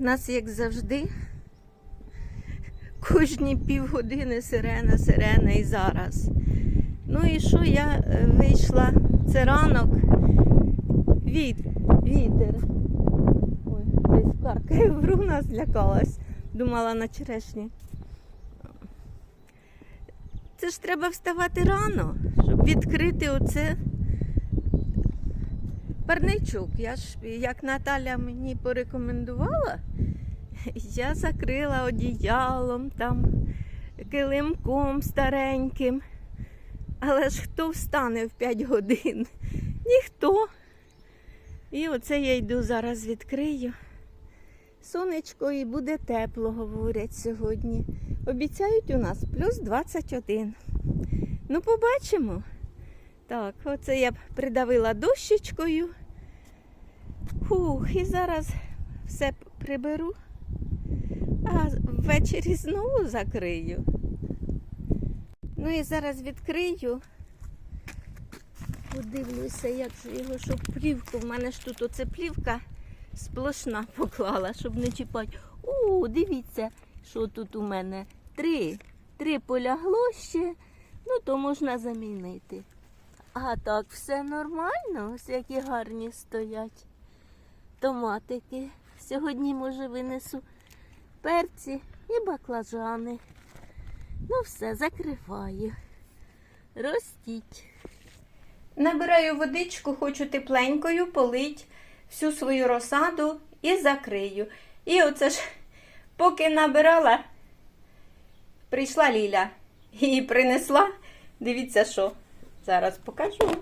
нас, як завжди, кожні півгодини сирена, сирена і зараз. Ну і що я е, вийшла? Це ранок. Віт, вітер. Ой, десь каркає, вруна злякалась. Думала на черешні. Це ж треба вставати рано, щоб відкрити оце парничок. Я ж, як Наталя мені порекомендувала, я закрила одіялом, там, килимком стареньким. Але ж хто встане в 5 годин? Ніхто. І оце я йду зараз відкрию. Сонечко і буде тепло, говорять сьогодні. Обіцяють у нас плюс 21. Ну, побачимо. Так, оце я б придавила дощечкою. Фух, і зараз все приберу, а ввечері знову закрию. Ну і зараз відкрию. Подивлюся, як же його, щоб плівку. В мене ж тут оце плівка сплошна поклала, щоб не чіпати. О, дивіться, що тут у мене. Три. Три полягло ще, ну то можна замінити. А так, все нормально, ось які гарні стоять томатики. Сьогодні, може, винесу перці і баклажани. Ну все, закриваю. Ростіть. Набираю водичку, хочу тепленькою, полить всю свою розсаду і закрию. І оце ж, поки набирала, прийшла Ліля і принесла. Дивіться, що. Зараз покажу.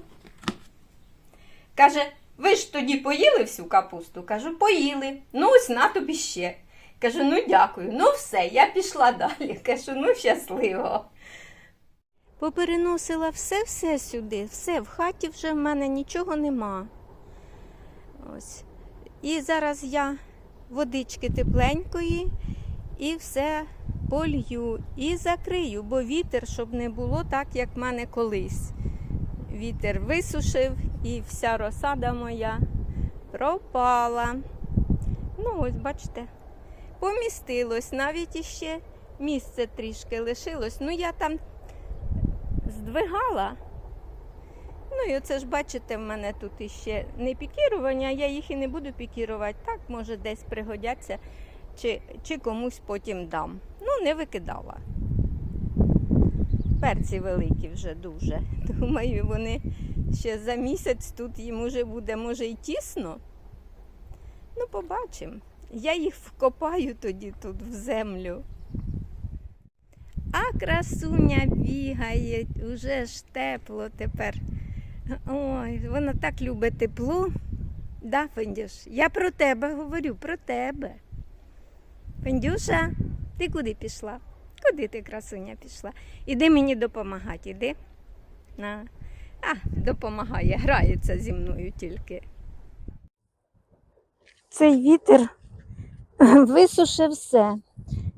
Каже, ви ж тоді поїли всю капусту? Кажу, поїли. Ну, ось на тобі ще. Кажу, ну дякую. Ну все, я пішла далі. Кажу, ну щасливо. Попереносила все-все сюди, все, в хаті вже в мене нічого нема. Ось. І зараз я водички тепленької і все полью і закрию, бо вітер, щоб не було так, як в мене колись. Вітер висушив і вся розсада моя пропала. Ну, ось, бачите, помістилось, навіть іще місце трішки лишилось. Ну, я там здвигала. Ну і оце ж бачите, в мене тут іще не пікірування, я їх і не буду пікірувати. Так, може, десь пригодяться, чи, чи комусь потім дам. Ну, не викидала. Перці великі вже дуже. Думаю, вони ще за місяць тут їм уже буде, може, і тісно. Ну, побачимо. Я їх вкопаю тоді тут в землю. А красуня бігає, уже ж тепло тепер. Ой, вона так любить тепло. Да, Фендюш? Я про тебе говорю, про тебе. Фендюша, ти куди пішла? Куди ти, красуня, пішла? Іди мені допомагати, іди. На. А, допомагає, грається зі мною тільки. Цей вітер висушив все.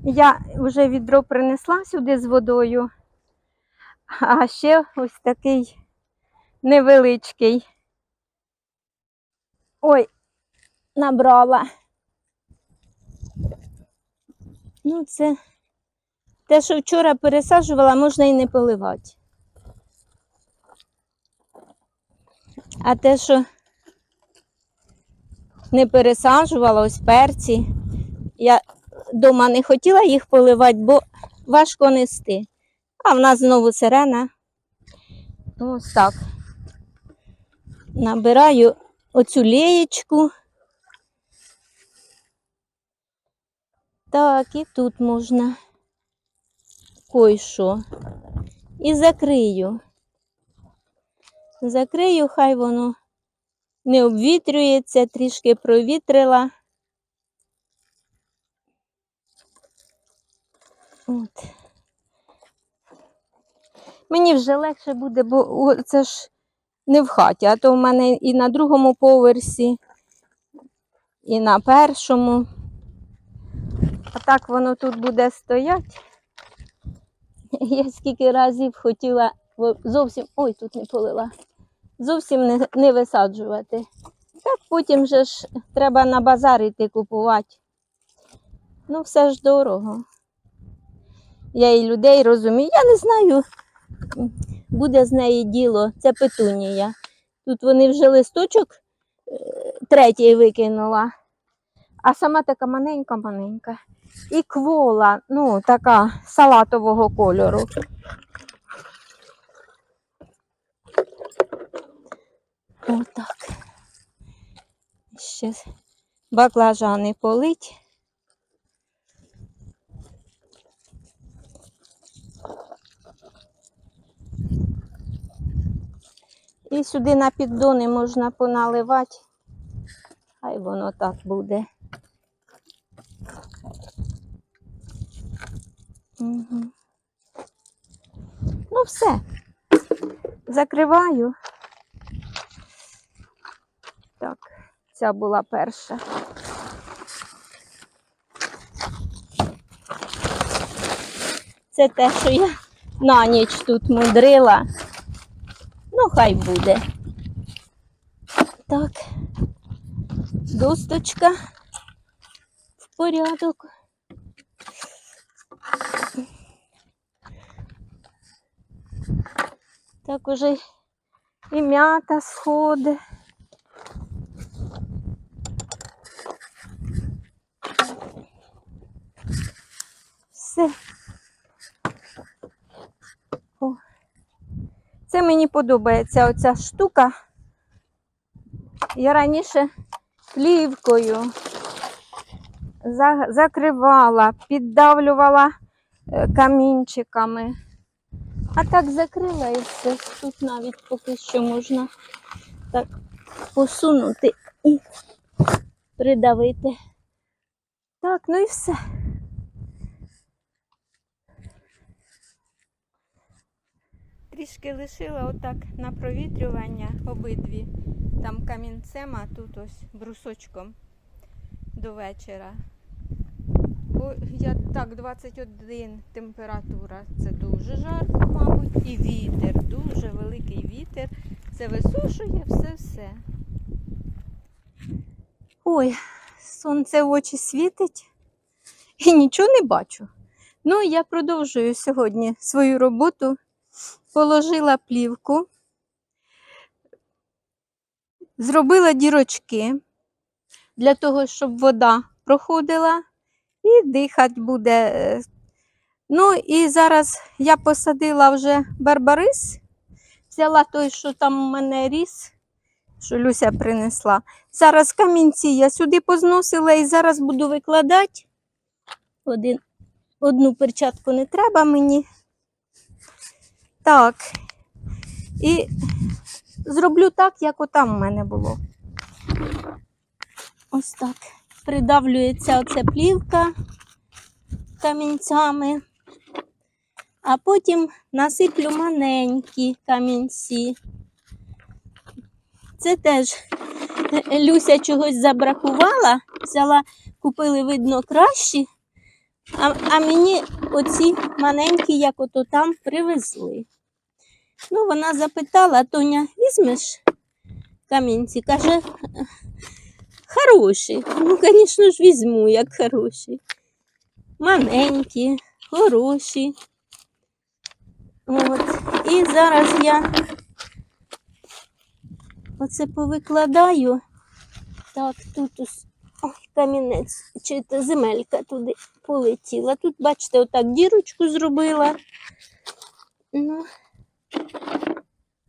Я вже відро принесла сюди з водою, а ще ось такий невеличкий. Ой, набрала. Ну, це те, що вчора пересаджувала, можна і не поливати. А те, що не пересаджувала, ось перці, я дома не хотіла їх поливати, бо важко нести. А в нас знову сирена. Ось так. Набираю оцю леєчку. Так, і тут можна кой-що. І закрию. Закрию, хай воно не обвітрюється, трішки провітрила. От. Мені вже легше буде, бо це ж не в хаті, а то в мене і на другому поверсі, і на першому. А так воно тут буде стояти. Я скільки разів хотіла зовсім. Ой, тут не полила. Зовсім не, не висаджувати. Так потім же ж треба на базар йти купувати. Ну, все ж дорого. Я і людей розумію. Я не знаю, буде з неї діло. Це петунія. Тут вони вже листочок е, третій викинула, а сама така маленька-маленька. І квола, ну, така салатового кольору. Отак. Ще баклажани полить. І сюди на піддони можна поналивати. Хай воно так буде. Угу. Ну, все. Закриваю. Так, ця була перша. Це те, що я на ніч тут мудрила. Ну, хай буде. Так. Досточка в порядок. Так уже і м'ята сходить. Все. О. Це мені подобається оця штука. Я раніше плівкою закривала, піддавлювала е, камінчиками. А так закрила і все. Тут навіть поки що можна так посунути і придавити. Так, ну і все. Трішки лишила отак на провітрювання обидві. Там камінцем, а тут ось брусочком до вечора. Я так, 21 температура, це дуже жарко, мабуть, і вітер, дуже великий вітер. Це висушує все-все. Ой, сонце в очі світить і нічого не бачу. Ну, я продовжую сьогодні свою роботу. Положила плівку, зробила дірочки для того, щоб вода проходила і дихати буде. Ну і зараз я посадила вже барбарис, взяла той, що там у мене ріс, що Люся принесла. Зараз камінці я сюди позносила і зараз буду викладати. Один, одну перчатку не треба мені. Так. І зроблю так, як отам у мене було. Ось так. Придавлюється оця плівка камінцями, а потім насиплю маленькі камінці. Це теж Люся чогось забракувала, взяла, купили, видно, кращі, а, а мені оці маленькі, як ото там, привезли. Ну, вона запитала, Тоня, візьмеш камінці? Каже, хороші. Ну, звісно ж, візьму, як хороші. Маленькі, хороші. От. І зараз я оце повикладаю. Так, тут ось камінець, чи це земелька туди полетіла. Тут, бачите, отак дірочку зробила. Ну,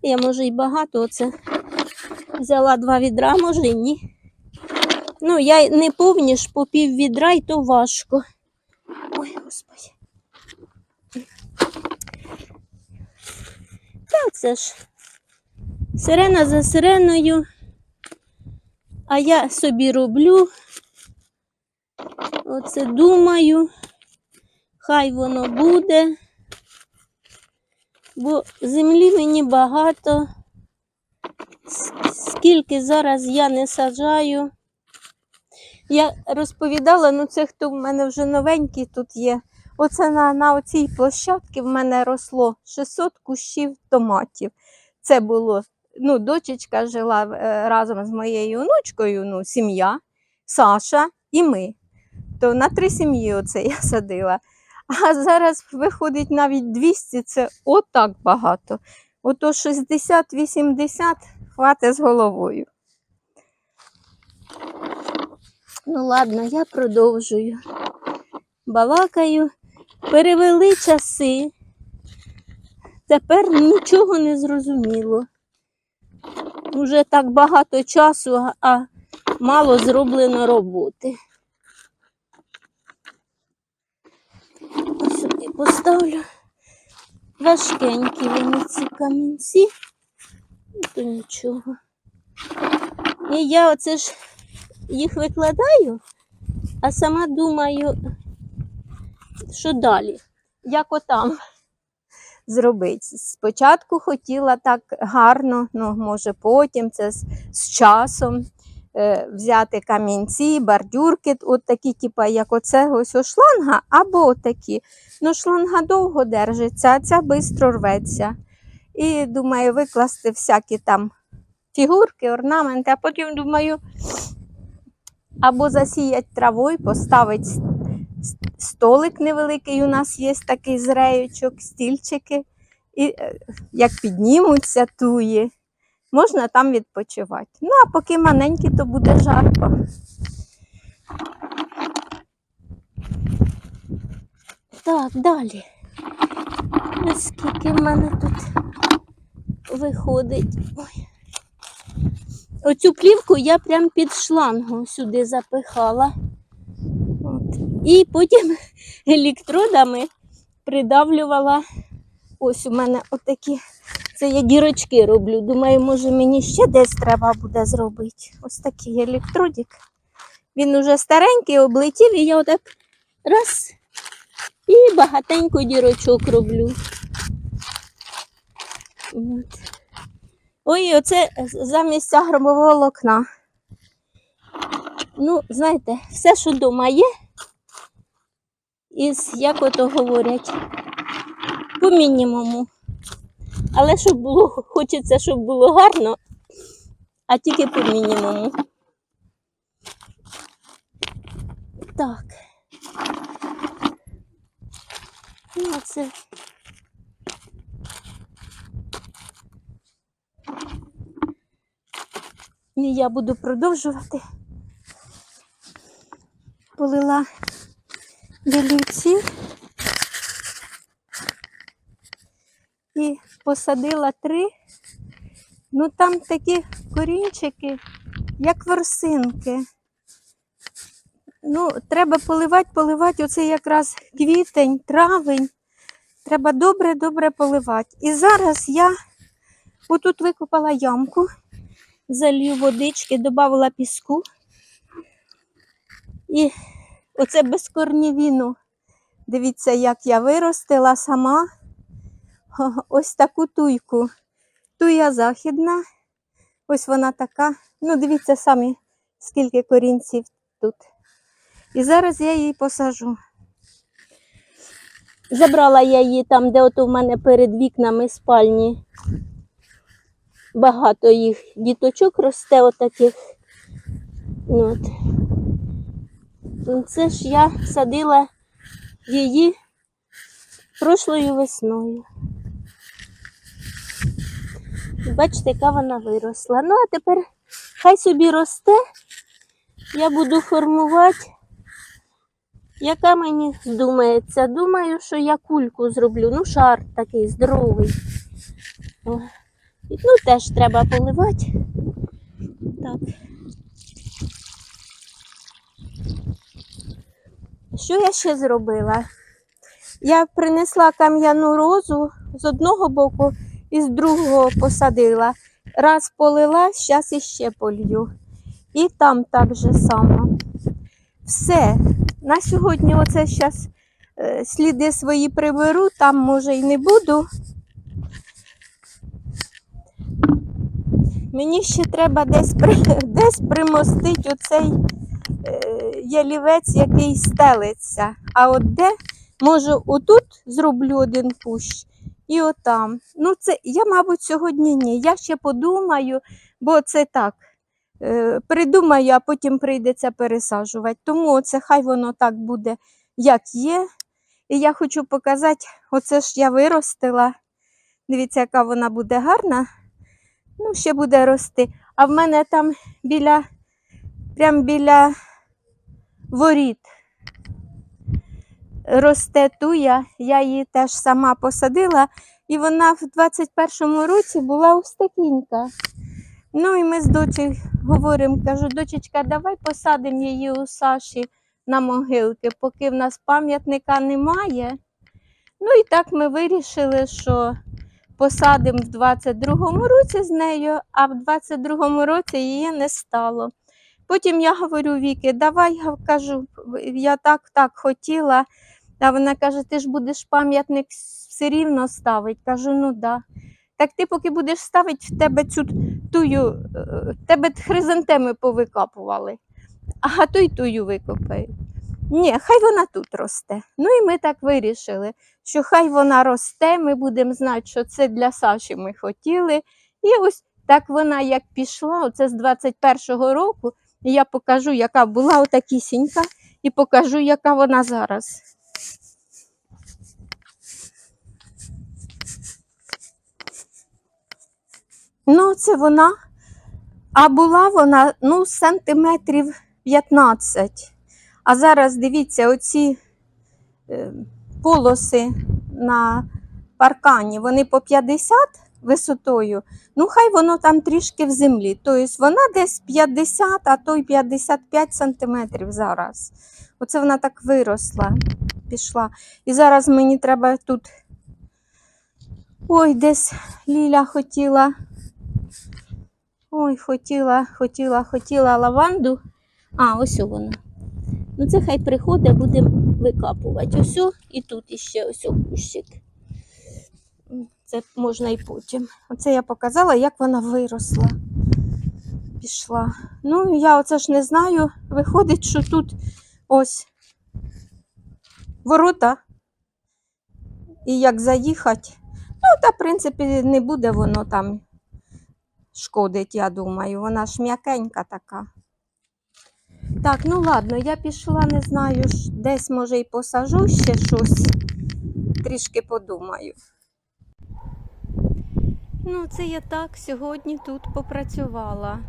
я може і багато оце взяла два відра, може і ні. Ну, я не повні ж по пів відра, і то важко. Ой, господи. Та це ж сирена за сиреною. А я собі роблю. Оце думаю. Хай воно буде. Бо землі мені багато. Скільки зараз я не саджаю. Я розповідала, ну це хто в мене вже новенький тут є. Оце на, на оцій площадці в мене росло 600 кущів томатів. Це було, ну, дочечка жила е, разом з моєю онучкою, ну, сім'я, Саша і ми. то на три сім'ї оце я садила. А зараз виходить навіть 200, це отак багато. Ото 60-80 хватить з головою. Ну ладно, я продовжую. Балакаю. Перевели часи. Тепер нічого не зрозуміло. Уже так багато часу, а- мало зроблено роботи. Ось Сюди поставлю важкенькі вони ці камінці. Ну, То нічого. І я оце ж їх викладаю, а сама думаю, що далі, як отам зробити. Спочатку хотіла так гарно, ну, може потім, це з, з часом. е, Взяти камінці, бордюрки, от такі, типу, як оце ось у шланга, або отакі. Ну, шланга довго держиться, а ця швидко рветься. І думаю, викласти всякі там фігурки, орнаменти, а потім думаю, або засіяти травою, с- столик невеликий. У нас є такий з реючок, стільчики. І е, як піднімуться туї, можна там відпочивати. Ну, а поки маленькі, то буде жарко. Так, далі. Ось в мене тут виходить. Ой. Оцю плівку я прям під шлангу сюди запихала. От. І потім електродами придавлювала. Ось у мене отакі. Це я дірочки роблю. Думаю, може мені ще десь треба буде зробити. Ось такий електродик. Він уже старенький, облетів, і я отак раз і багатенько дірочок роблю. От. Ой, оце замість агромового волокна. Ну, знаєте, все, що вдома є, із, як ото говорять, по мінімуму. Але щоб було, хочеться, щоб було гарно, а тільки по мінімуму. Так. Ну, це. І я буду продовжувати. Полила білівці і посадила три. Ну там такі корінчики, як ворсинки. Ну, треба поливати, поливати. Оце якраз квітень, травень. Треба добре-добре поливати. І зараз я отут викопала ямку, залью водички, додала піску. І оце без корнівіну. Дивіться, як я виростила сама ось таку туйку. Туя західна. Ось вона така. Ну, дивіться самі, скільки корінців тут. І зараз я її посажу. Забрала я її там, де ото в мене перед вікнами спальні. Багато їх діточок росте отаких. От. Це ж я садила її прошлою весною. Бачите, яка вона виросла. Ну, а тепер хай собі росте. Я буду формувати, яка мені здумається. Думаю, що я кульку зроблю. Ну, шар такий здоровий. Ну, теж треба поливати. Так. Що я ще зробила? Я принесла кам'яну розу з одного боку і з другого посадила. Раз полила, зараз іще полью. І там так же само. Все. На сьогодні оце зараз сліди свої приберу, там може і не буду. Мені ще треба десь, при, десь примостити оцей е, ялівець, який стелиться. А от де, може, отут зроблю один кущ і отам. Ну, це я, мабуть, сьогодні ні. Я ще подумаю, бо це так. е, придумаю, а потім прийдеться пересаджувати. Тому це хай воно так буде, як є. І я хочу показати, оце ж я виростила. Дивіться, яка вона буде гарна. Ну, ще буде рости. А в мене там біля, прям біля воріт росте туя. Я її теж сама посадила. І вона в 21-му році була ось такенька. Ну і ми з дочею говоримо, кажу, дочечка, давай посадимо її у Саші на могилки, поки в нас пам'ятника немає. Ну і так ми вирішили, що посадимо в 22-му році з нею, а в 22-му році її не стало. Потім я говорю Віки, давай я кажу, я так так хотіла. А вона каже, ти ж будеш пам'ятник все рівно ставити. Кажу, ну да. Так ти поки будеш ставити, в тебе цю тую, е, в тебе хризантеми повикапували, а той тую викопають. Ні, хай вона тут росте. Ну і ми так вирішили, що хай вона росте, ми будемо знати, що це для Саші ми хотіли. І ось так вона як пішла, оце з 21-го року, і я покажу, яка була отакісінька, і покажу, яка вона зараз. Ну, це вона. А була вона ну, сантиметрів 15. А зараз дивіться, оці е, полоси на паркані, вони по 50 висотою. Ну, хай воно там трішки в землі. Тобто вона десь 50, а то й 55 сантиметрів зараз. Оце вона так виросла, пішла. І зараз мені треба тут. Ой, десь Ліля хотіла. Ой, хотіла, хотіла, хотіла лаванду. А, ось вона. Ну, це хай приходить, будемо викапувати. Ось і тут іще ось кущик. Це можна і потім. Оце я показала, як вона виросла. Пішла. Ну, я оце ж не знаю. Виходить, що тут ось ворота. І як заїхати. Ну, та, в принципі, не буде воно там шкодить, я думаю. Вона ж м'якенька така. Так, ну ладно, я пішла, не знаю, десь може і посажу ще щось. Трішки подумаю. Ну, це я так сьогодні тут попрацювала.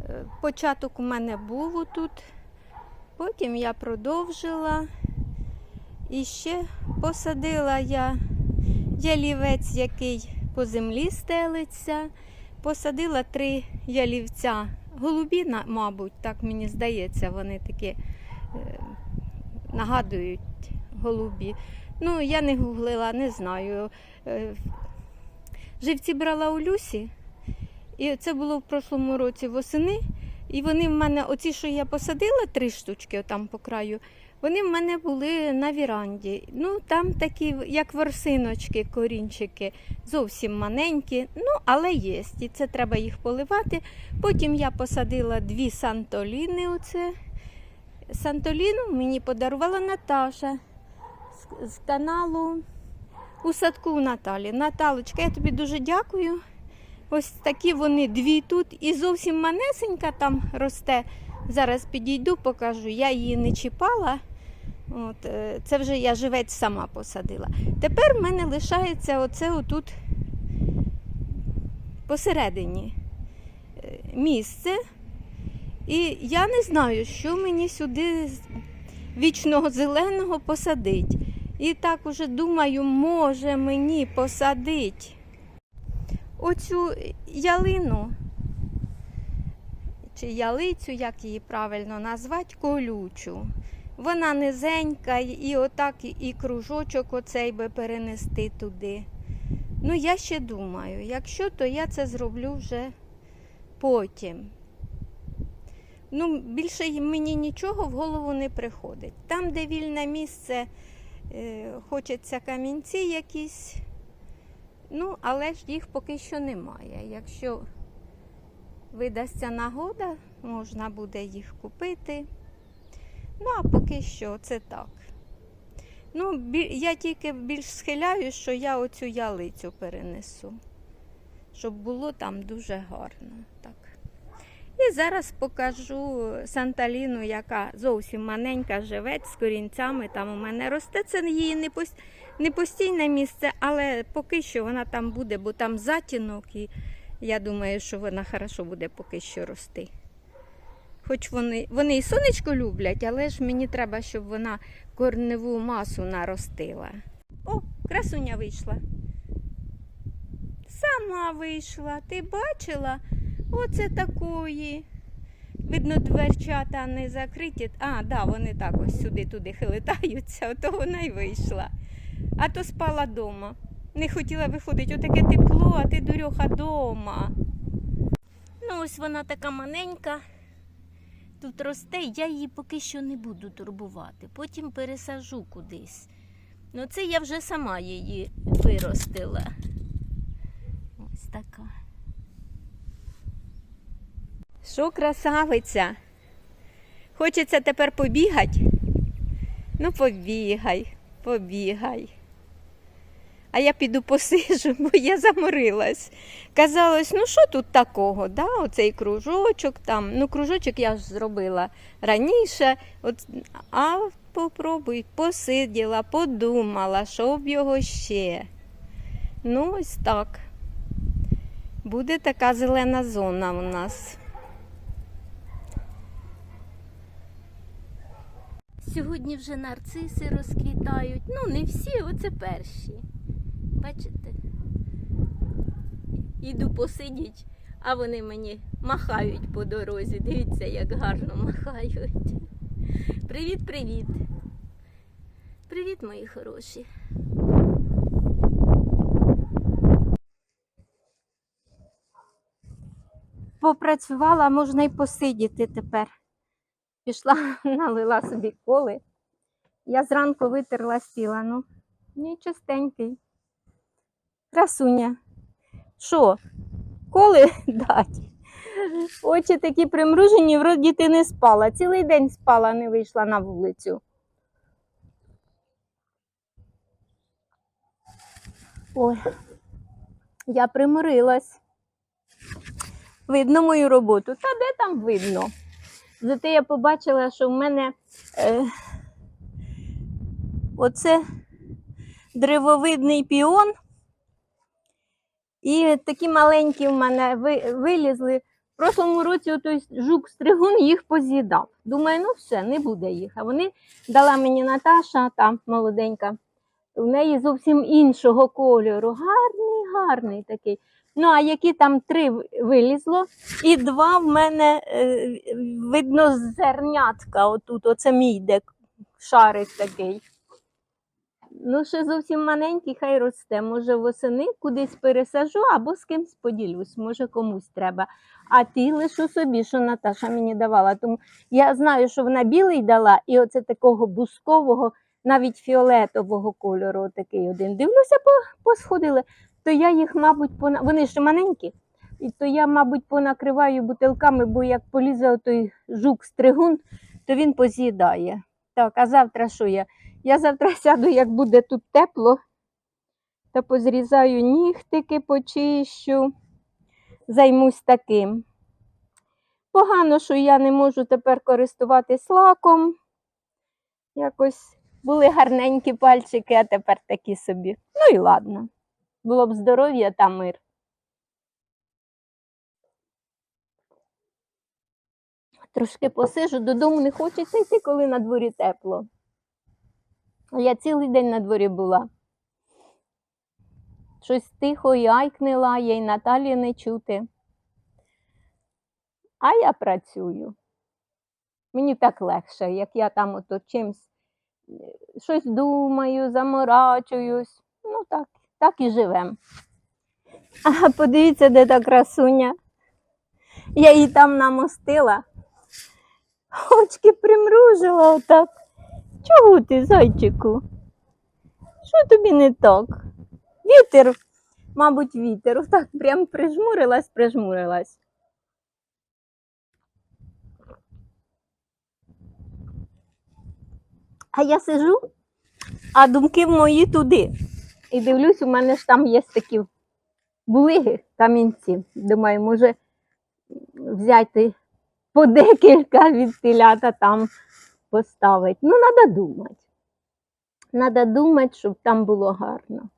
Е, Початок у мене був тут, потім я продовжила. І ще посадила я ялівець, який по землі стелиться. Посадила три ялівця. Голубі, мабуть, так мені здається, вони такі е, нагадують голубі. Ну, я не гуглила, не знаю. Е, Живці брала у Люсі, і це було в прошлому році восени. І вони в мене, оці, що я посадила, три штучки там по краю, вони в мене були на віранді. Ну, там такі, як ворсиночки, корінчики, зовсім маленькі, ну, але є. І це треба їх поливати. Потім я посадила дві сантоліни. Оце. Сантоліну мені подарувала Наташа з, з каналу у садку у Наталі. Наталочка, я тобі дуже дякую. Ось такі вони дві тут і зовсім манесенька там росте. Зараз підійду, покажу. Я її не чіпала. От, е, це вже я живець сама посадила. Тепер в мене лишається оце отут посередині е, місце. І я не знаю, що мені сюди вічного зеленого посадить. І так уже думаю, може мені посадити оцю ялину чи ялицю, як її правильно назвати, колючу. Вона низенька, і отак і- кружочок оцей би перенести туди. Ну, я ще думаю, якщо, то я це зроблю вже потім. Ну, більше мені нічого в голову не приходить. Там, де вільне місце, е, хочеться камінці якісь. Ну, але ж їх поки що немає. Якщо видасться нагода, можна буде їх купити. Ну, а поки що це так. Ну, я тільки більш схиляю, що я оцю ялицю перенесу, щоб було там дуже гарно. Так. І зараз покажу Санталіну, яка зовсім маленька, живе з корінцями. Там у мене росте. Це її не постійне місце, але поки що вона там буде, бо там затінок, і я думаю, що вона хорошо буде поки що рости. Хоч вони, вони і сонечко люблять, але ж мені треба, щоб вона корневу масу наростила. О, красуня вийшла. Сама вийшла. Ти бачила? Оце такої. Видно, дверчата не закриті. А, да, вони так ось сюди-туди хилитаються, ото вона й вийшла. А то спала дома. Не хотіла виходити, отаке тепло, а ти дурьоха дома. Ну, ось вона така маленька. Тут росте, я її поки що не буду турбувати. Потім пересажу кудись. Ну, це я вже сама її виростила. Ось така. Що, красавиця? Хочеться тепер побігати? Ну, побігай, побігай. А я піду посижу, бо я заморилась. Казалось, ну що тут такого? Да? Оцей кружочок там. Ну, кружочок я ж зробила раніше. От, а попробуй, посиділа, подумала, що б його ще. Ну, ось так. Буде така зелена зона у нас. Сьогодні вже нарциси розквітають. Ну, не всі, оце перші. Бачите? Іду посидіть, а вони мені махають по дорозі. Дивіться, як гарно махають. Привіт, привіт. Мої хороші. Попрацювала, можна й посидіти тепер. Пішла, налила собі коли. Я зранку витерла стіла, ну, ні, чистенький. Красуня. Що? Коли дать? Очі такі примружені, вроді ти не спала. Цілий день спала, не вийшла на вулицю. Ой, я примирилась. Видно мою роботу. Та де там видно? Зате я побачила, що в мене е, оце древовидний піон. І такі маленькі в мене вилізли. В прошлому році той жук-стригун їх поз'їдав. Думаю, ну все, не буде їх. А вони дала мені Наташа, там молоденька, в неї зовсім іншого кольору. Гарний, гарний такий. Ну, а які там три вилізло, і два в мене е, видно зернятка. Отут, оце мій де шарик такий. Ну, ще зовсім маленький, хай росте. Може, восени кудись пересажу або з кимсь поділюсь, може комусь треба. А ті лишу собі, що Наташа мені давала. Тому я знаю, що вона білий дала, і оце такого бускового, навіть фіолетового кольору, такий один. Дивлюся, посходили. То я їх, мабуть, пона... вони ще маленькі, і то я, мабуть, понакриваю бутилками, бо як полізе той жук-стригун, то він поз'їдає. Так, а завтра що я? Я завтра сяду, як буде тут тепло, та позрізаю нігтики, почищу, займусь таким. Погано, що я не можу тепер користуватись лаком. Якось були гарненькі пальчики, а тепер такі собі. Ну і ладно. Було б здоров'я та мир. Трошки посижу, додому не хочеться йти, коли на дворі тепло. Я цілий день на дворі була. Щось тихо і лає, Наталі не чути. А я працюю. Мені так легше, як я там ото чимсь е, щось думаю, заморачуюсь. Ну так, так і живем. А подивіться, де та красуня. Я її там намостила. Очки примружила отак. Чого ти, зайчику? Що тобі не так? Вітер, мабуть, вітер. Отак прям прижмурилась, прижмурилась. А я сижу, а думки мої туди. І дивлюсь, у мене ж там є такі булиги, камінці. Думаю, може взяти по декілька від телята там поставити. Ну, треба думати. Треба думати, щоб там було гарно.